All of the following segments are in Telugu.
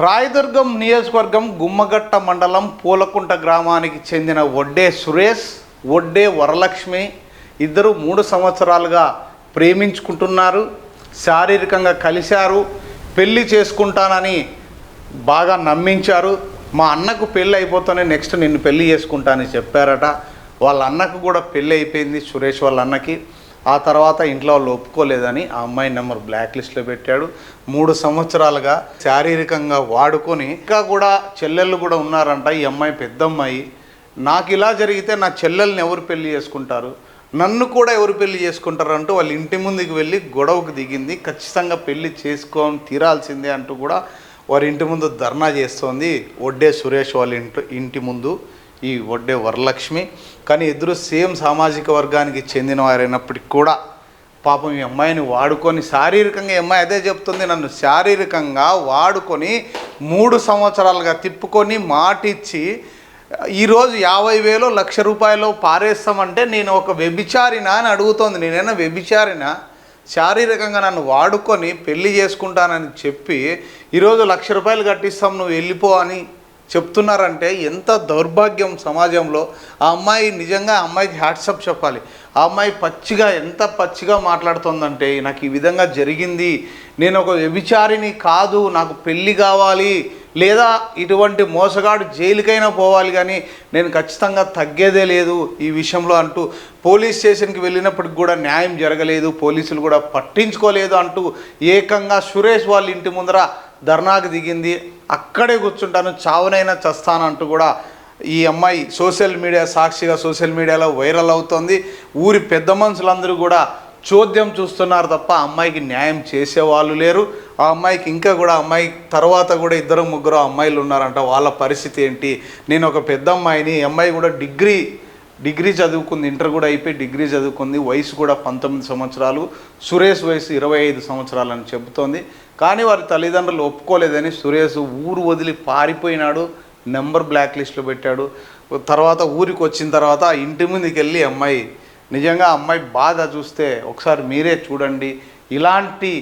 రాయదుర్గం నియోజకవర్గం గుమ్మగట్ట మండలం పూలకుంట గ్రామానికి చెందిన వడ్డే సురేష్ వడ్డే వరలక్ష్మి ఇద్దరు మూడు సంవత్సరాలుగా ప్రేమించుకుంటున్నారు శారీరకంగా కలిశారు పెళ్ళి చేసుకుంటానని బాగా నమ్మించారు. మా అన్నకు పెళ్ళి అయిపోతేనే నెక్స్ట్ నిన్ను పెళ్ళి చేసుకుంటానని చెప్పారట. వాళ్ళ అన్నకు కూడా పెళ్ళి అయిపోయింది సురేష్ వాళ్ళ అన్నకి. ఆ తర్వాత ఇంట్లో వాళ్ళు ఒప్పుకోలేదని ఆ అమ్మాయి నెంబర్ బ్లాక్ లిస్ట్లో పెట్టాడు. మూడు సంవత్సరాలుగా శారీరకంగా వాడుకొని ఇంకా కూడా చెల్లెళ్ళు కూడా ఉన్నారంట. ఈ అమ్మాయి పెద్ద అమ్మాయి నాకు ఇలా జరిగితే నా చెల్లెల్ని ఎవరు పెళ్ళి చేసుకుంటారు? నన్ను కూడా ఎవరు పెళ్ళి చేసుకుంటారంటూ వాళ్ళ ఇంటి ముందుకు వెళ్ళి గొడవకు దిగింది. ఖచ్చితంగా పెళ్ళి చేసుకొని తీరాల్సిందే అంటూ కూడా వారి ఇంటి ముందు ధర్నా చేస్తోంది. వడ్డే సురేష్ వాళ్ళ ఇంటి ఇంటి ముందు. ఈ వడ్డే వరలక్ష్మి. కానీ ఇద్దరు సేమ్ సామాజిక వర్గానికి చెందిన వారైనప్పటికీ కూడా పాపం ఈ అమ్మాయిని వాడుకొని శారీరకంగా ఈ అమ్మాయి అదే చెప్తుంది నన్ను శారీరకంగా వాడుకొని మూడు సంవత్సరాలుగా తిప్పుకొని మాటిచ్చి ఈరోజు యాభై వేలు లక్ష రూపాయలు పారేస్తామంటే నేను ఒక వ్యభిచారినా అని అడుగుతోంది. నేనైనా వ్యభిచారినా? శారీరకంగా నన్ను వాడుకొని పెళ్ళి చేసుకుంటానని చెప్పి ఈరోజు లక్ష రూపాయలు కట్టిస్తాం నువ్వు వెళ్ళిపో అని చెప్తున్నారంటే ఎంత దౌర్భాగ్యం సమాజంలో. ఆ అమ్మాయి నిజంగా ఆ అమ్మాయికి హ్యాట్సప్ చెప్పాలి. ఆ అమ్మాయి పచ్చిగా ఎంత పచ్చిగా మాట్లాడుతుందంటే నాకు ఈ విధంగా జరిగింది. నేను ఒక వ్యభిచారిని కాదు నాకు పెళ్ళి కావాలి. లేదా ఇటువంటి మోసగాడు జైలుకైనా పోవాలి కానీ నేను ఖచ్చితంగా తగ్గేదే లేదు ఈ విషయంలో అంటూ పోలీస్ స్టేషన్కి వెళ్ళినప్పటికి కూడా న్యాయం జరగలేదు. పోలీసులు కూడా పట్టించుకోలేదు అంటూ ఏకంగా సురేష్ వాళ్ళ ఇంటి ముందర ధర్నాకు దిగింది అక్కడే కూర్చుంటాను చావునైనా చస్తానంటూ కూడా ఈ అమ్మాయి సోషల్ మీడియా సాక్షిగా సోషల్ మీడియాలో వైరల్ అవుతోంది. ఊరి పెద్ద మనుషులందరూ కూడా చోద్యం చూస్తున్నారు తప్ప అమ్మాయికి న్యాయం చేసేవాళ్ళు లేరు. ఆ అమ్మాయికి ఇంకా కూడా అమ్మాయి తర్వాత కూడా ఇద్దరు ముగ్గురు అమ్మాయిలు ఉన్నారంట. వాళ్ళ పరిస్థితి ఏంటి? నేను ఒక పెద్ద అమ్మాయిని అమ్మాయి కూడా డిగ్రీ డిగ్రీ చదువుకుంది ఇంటర్ కూడా అయిపోయి డిగ్రీ చదువుకుంది వయసు కూడా పంతొమ్మిది సంవత్సరాలు సురేష్ వయసు ఇరవై ఐదు సంవత్సరాలు అని చెబుతోంది. కానీ వారి తల్లిదండ్రులు ఒప్పుకోలేదని సురేష్ ఊరు వదిలి పారిపోయినాడు నెంబర్ బ్లాక్ లిస్ట్లో పెట్టాడు. తర్వాత ఊరికి వచ్చిన తర్వాత ఆ ఇంటి ముందుకు వెళ్ళి అమ్మాయి నిజంగా ఆ అమ్మాయి బాధ చూస్తే ఒకసారి మీరే చూడండి ఇలాంటి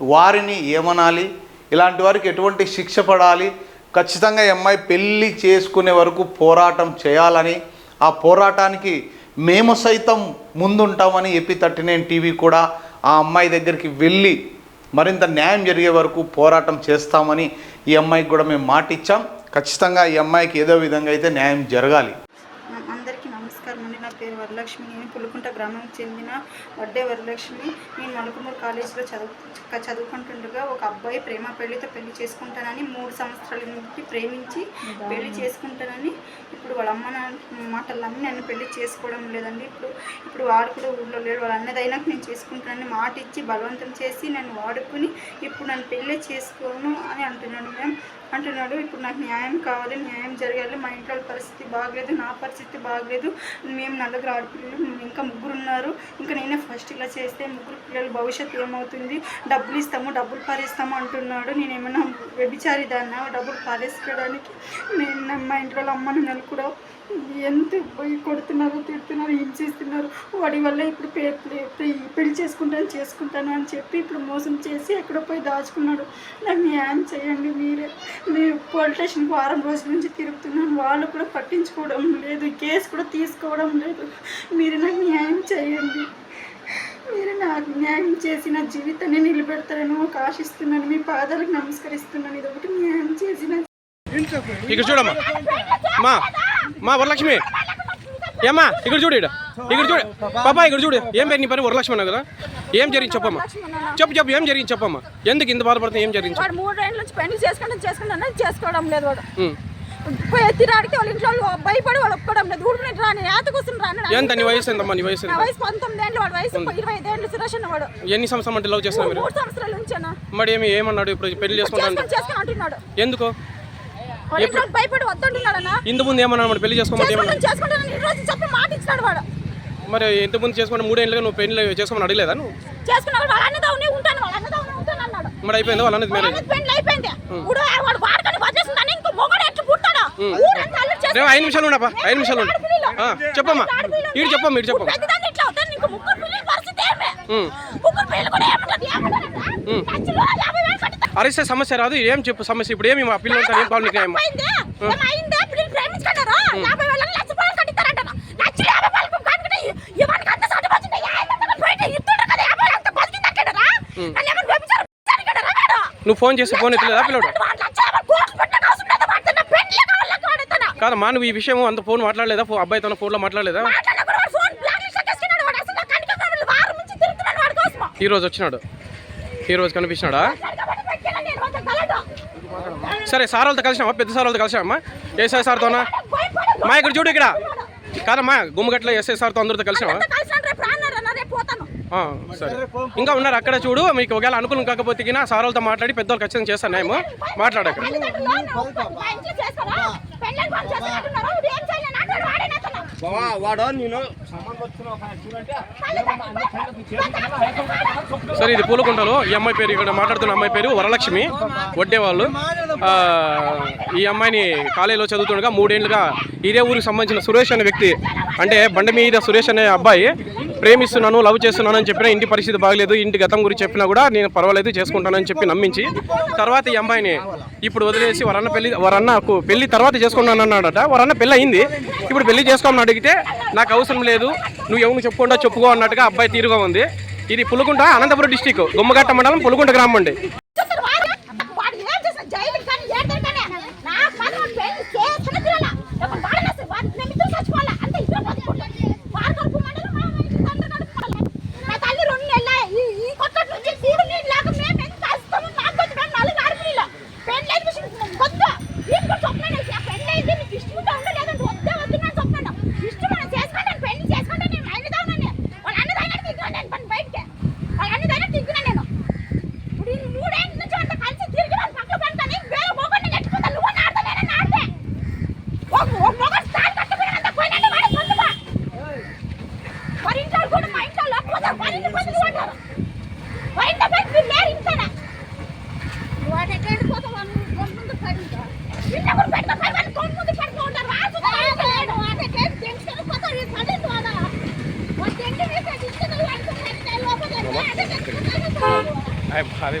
వారిని ఏమనాలి? ఇలాంటి వారికి ఎటువంటి శిక్ష పడాలి? ఖచ్చితంగా ఈ అమ్మాయి పెళ్ళి చేసుకునే వరకు పోరాటం చేయాలని ఆ పోరాటానికి మేము సైతం ముందుంటామని ఎపి థర్టీ నైన్ టీవీ కూడా ఆ అమ్మాయి దగ్గరికి వెళ్ళి మరింత న్యాయం జరిగే వరకు పోరాటం చేస్తామని ఈ అమ్మాయికి కూడా మేము మాట ఇచ్చాం ఖచ్చితంగా ఈ అమ్మాయికి ఏదో విధంగా అయితే న్యాయం జరగాలి న- అందరికీ నమస్కారం అండి నా పేరు వరలక్ష్మి. నేను పులుకుంట గ్రామానికి చెందిన వడ్డే వరలక్ష్మి. నేను మలుకుమూరు కాలేజీలో చదువు చదువుకుంటుండగా ఒక అబ్బాయి ప్రేమ పెళ్ళితో పెళ్ళి చేసుకుంటానని మూడు సంవత్సరాల నుండి ప్రేమించి పెళ్ళి చేసుకుంటానని ఇప్పుడు వాళ్ళ అమ్మ నాన్న మాటలు అమ్మి నన్ను పెళ్ళి చేసుకోవడం లేదండి. ఇప్పుడు ఇప్పుడు వాడు కూడా ఊళ్ళో లేడు. వాళ్ళ అన్నదైనాక నేను చేసుకుంటానని మాట ఇచ్చి బలవంతం చేసి నన్ను వాడుకుని ఇప్పుడు నన్ను పెళ్ళి చేసుకోను అని అంటున్నాడు మేము అంటున్నాడు. ఇప్పుడు నాకు న్యాయం కావాలి న్యాయం జరగాలి మా ఇంట్లో పరిస్థితి బాగలేదు నా పరిస్థితి బాగలేదు. మేము నలుగురు ఆడపిల్లలు ఇంకా ముగ్గురు ఉన్నారు ఇంకా నేనే ఫస్ట్ ఇలా చేస్తే ముగ్గురు పిల్లల భవిష్యత్తు ఏమవుతుంది? డబ్బులు ఇస్తాము డబ్బులు పారేస్తాము అంటున్నాడు. నేను ఏమైనా వ్యభిచారి దాన్ని? డబ్బులు పారేసుకోవడానికి నేను మా ఇంట్లో అమ్మని అమ్మ కూడా ఎంత పోయి కొడుతున్నారు తిడుతున్నారు హింసిస్తున్నారు వాడి వల్ల ఇప్పుడు పెళ్ళి చేసుకుంటాను చేసుకుంటాను అని చెప్పి ఇప్పుడు మోసం చేసి ఎక్కడో పోయి దాచుకున్నాడు. నాకు న్యాయం చేయండి మీరే. మీరు పోలీస్ స్టేషన్కి వారం రోజుల నుంచి తిరుగుతున్నాను. వాళ్ళు కూడా పట్టించుకోవడం లేదు కేసు కూడా తీసుకోవడం లేదు. మీరు నాకు న్యాయం చేయండి. మీరు నాకు న్యాయం చేసి నా జీవితాన్ని నిలబెడతారని ఒక ఆశిస్తున్నాను. మీ పాదాలకు నమస్కరిస్తున్నాను. ఇది ఒకటి న్యాయం చేసిన ఇక్కడ చూడమ్మా. మా వరలక్ష్మి. ఏమ్మా ఇక్కడ చూడు ఇక్కడ. ఇక్కడ చూడు. పాపా ఇక్కడ చూడు. ఏం పేరు నీ పని వరలక్ష్మి అన్నావు కదా? ఏం జరిగింది చెప్పమ్మా. చెప్పు చెప్పు ఏం జరిగింది చెప్పమ్మా? ఎందుకు ఇంత బాధపడుతుంది ఏం జరిగింది వాడు మూడేళ్ళ నుంచి పెళ్ళి చేసుకుంటాను చేసుకుంటాను చేసుకోవడం లేదు వాడు. ఎత్తిరాడికి వాళ్ళ ఇంట్లో వాళ్ళు భయపడి వాళ్ళు ఒప్పుకోవడం లేదు. ఊరుకునేట్టు రాని ఏత కూర్చుని రాని ఎంత నీ వయసు ఎంతమ్మా? నీ వయసు వయసు పంతొమ్మిది ఏళ్ళు వాడు వయసు ఇరవై ఐదు ఏళ్ళు సురేష్ వాడు ఎన్ని సంవత్సరం అంటే లవ్ చేస్తున్నారు మీరు? మూడు సంవత్సరాల నుంచేనా? మరి ఏమి ఏమన్నాడు ఇప్పుడు? పెళ్ళి చేసుకుంటాను చేసుకొని అంటున్నాడు. ఎందుకు? భయపడి వద్దంటున్నాడన్నా. ఇంత ముందు పెళ్ళి ఏమన్నా చేసుకుంటాను చేసుకుంటాను ఈ రోజు చెప్పి మాట వాడు. మరి ఇంత ముందు చేసుకుంటే మూడేళ్ళుగా నువ్వు పెళ్ళి చేసుకోమని అడగలేదా నువ్వు? చేసుకున్నాడు వాళ్ళ అన్నదావునే ఉంటాను వాళ్ళ అన్నదావునే ఉంటాను అన్నాడు. మరి అయిపోయింది? వాళ్ళ అన్నది వాళ్ళ మ్యారేజ్ అన్నది పెళ్ళి అయిపోయింది. ఇప్పుడు వాడు వాడుకొని వదిలేసిందని ఇంకో మొగడు ఎట్లా పుట్టాడా ఊరంతా అల్లరి చేసి- రేపు ఐదు నిమిషాలు ఉండపా ఐదు నిమిషాలు ఉండు. చెప్పమ్మా. ఇటు చెప్పమ్మా ఇటు చెప్పమ్మా. పెద్దదాన్ని ఇట్లా అవుతాను నీకు ముగ్గురు పిల్లల పరిస్థితి ఏమే? ఉం. ముగ్గురు పిల్లలు కూడా ఏమంటారు? ఏమంటారంటే? అరిస్తే సమస్య రాదు ఏం చెప్పు సమస్య? ఇప్పుడు ఏమి మా పిల్లలు ఏం ప్రాబ్లం నీకు నువ్వు ఫోన్ చేసి ఫోన్ ఎత్తలేదా పిల్లడు? కాదమ్మా నువ్వు ఈ విషయం అంత ఫోన్ మాట్లాడలేదా? అబ్బాయి తన ఫోన్లో మాట్లాడలేదా? ఈరోజు వచ్చినాడు. ఈరోజు కనిపించినాడా? సరే సార్ వాళ్ళతో కలిసామా పెద్ద సార్ వాళ్ళతో కలిసామా ఎస్ఐ సార్తోనా మా ఇక్కడ చూడు ఇక్కడ. కాదమ్మా గుమ్మగట్ల ఎస్ఐ సార్తో అందరితో కలిసామా సరే. ఇంకా ఉన్నారు అక్కడ చూడు మీకు ఒకవేళ అనుకూలం కాకపోతే కినా సార్ వాళ్ళతో మాట్లాడి పెద్దవాళ్ళు ఖచ్చితంగా చేస్తాను మేము మాట్లాడక నేను సరే ఇది పూలకుంటలో ఈ అమ్మాయి పేరు ఇక్కడ మాట్లాడుతున్న అమ్మాయి పేరు వరలక్ష్మి వడ్డేవాళ్ళు. ఈ అమ్మాయిని కాలేజీలో చదువుతుండగా మూడేళ్ళుగా ఇదే ఊరికి సంబంధించిన సురేష్ అనే వ్యక్తి అంటే బండి మీద సురేష్ అనే అబ్బాయి ప్రేమిస్తున్నాను లవ్ చేస్తున్నాను అని చెప్పిన ఇంటి పరిస్థితి బాగలేదు ఇంటి గతం గురించి చెప్పినా కూడా నేను పర్వాలేదు చేసుకుంటానని చెప్పి నమ్మించి తర్వాత ఈ అమ్మాయిని ఇప్పుడు వదిలేసి వరన్న పెళ్ళి వరన్న పెళ్ళి తర్వాత చేసుకుంటాను అన్నాడట. వరన్న పెళ్ళి అయింది. ఇప్పుడు పెళ్ళి చేసుకోమని అడిగితే నాకు అవసరం లేదు నువ్వు ఎవరు చెప్పుకుంటా చెప్పుకో అన్నట్టుగా అబ్బాయి తీరుగా ఉంది. ఇది పులుకుంట అనంతపురం డిస్టిక్ గుమ్మగట్ట మండలం పులుకుంట గ్రామం అండి. 哎怕的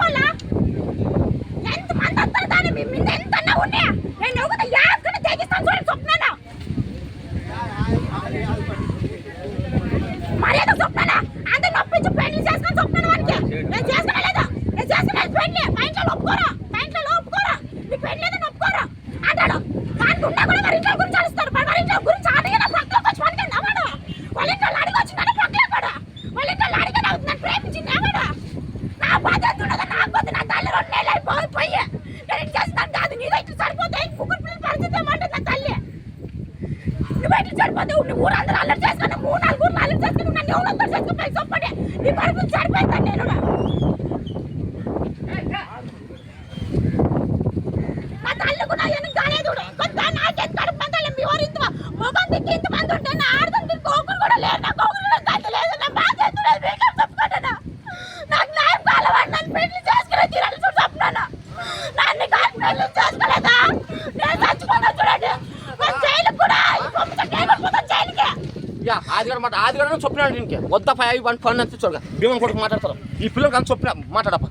ఆదిగారు మాట ఆదిగారు చెప్పినాడు దీనికి. వద్ద పై వన్ పని అంత చూడగా. భీమం కొడుకు మాట్లాడతారు ఈ పిల్లలకి అంత చెప్పిన మాట్లాడప్ప.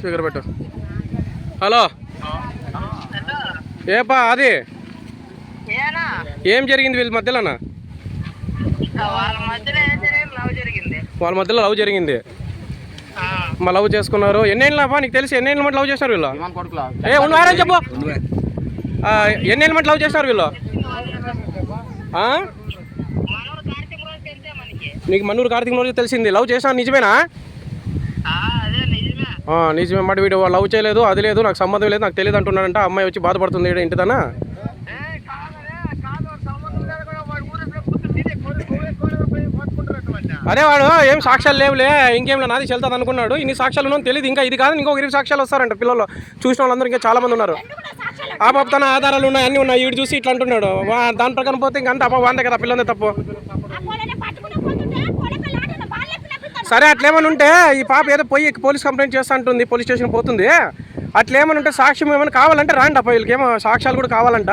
స్పీకర్ పెట్టు. హలో ఏపా అది ఏం జరిగింది వీళ్ళ మధ్యలోనా? వాళ్ళ మధ్యలో ఏం జరిగింది లవ్ జరిగింది. వాళ్ళ మధ్యలో లవ్ జరిగింది. మా లవ్ చేసుకున్నారు. ఎన్నేళ్ళపా? నీకు తెలిసి ఎన్నేళ్ళ మధ్య లవ్ చేస్తారు వీళ్ళు? ఏ ఉన్నారని చెప్పు. ఆ, ఎన్నేళ్ళ మధ్య లవ్ చేస్తారు వీళ్ళు? నీకు మన్నూరు కార్తీక రోజు తెలిసింది. లవ్ చేసినా నిజమేనా? నిజమే మాట వీడు లవ్ చేయలేదు అది లేదు నాకు సంబంధం లేదు నాకు తెలియదు అంటున్నాడంట అమ్మాయి వచ్చి బాధపడుతుంది ఈడ ఇంటిదనా వాడు అదే వాడు ఏం సాక్ష్యాలు లేవులే ఇంకేం నాది చెల్తుంది అనుకున్నాడు ఇన్ని సాక్ష్యాలు ఉన్నాను తెలియదు ఇంకా ఇది కాదు ఇంకొక ఇరవై సాక్ష్యాలు వస్తారంట పిల్లలు. చూసిన వాళ్ళందరూ ఇంకా చాలా మంది ఉన్నారు. ఆ పాప తన ఆధారాలు ఉన్నాయి అన్నీ ఉన్నాయి వీడు చూసి ఇట్లా అంటున్నాడు. వా- దాని ప్రకారం పోతే ఇంకా అంత అప్ప వాందే కదా పిల్లలే తప్పు. సరే అట్లేమని ఉంటే ఈ పాప ఏదో పోయి పోలీస్ కంప్లైంట్ చేస్తా అంటుంది పోలీస్ స్టేషన్ పోతుంది. అట్లేమని ఉంటే సాక్ష్యం ఏమైనా కావాలంటే రాండి అప్ప వీళ్ళకి. ఏమో సాక్ష్యాలు కూడా కావాలంట.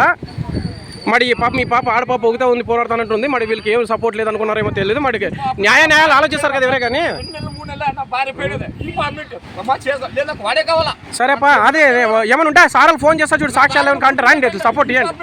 మరి ఈ పాప మీ పాప ఆడపాప ఒకటే ఉంది పోరాడుతానంటుంది. మరి వీళ్ళకి ఏం సపోర్ట్ లేదు అనుకున్నారేమో తెలియదు. మరి న్యాయ న్యాయాలు ఆలోచిస్తారు కదా ఎవరే కానీ. సరేపా అదే ఏమైనా ఉంటే సార్లు ఫోన్ చేస్తా చూడు సాక్ష్యాలు ఏమైనా అంటే రాండి సపోర్ట్ చేయండి.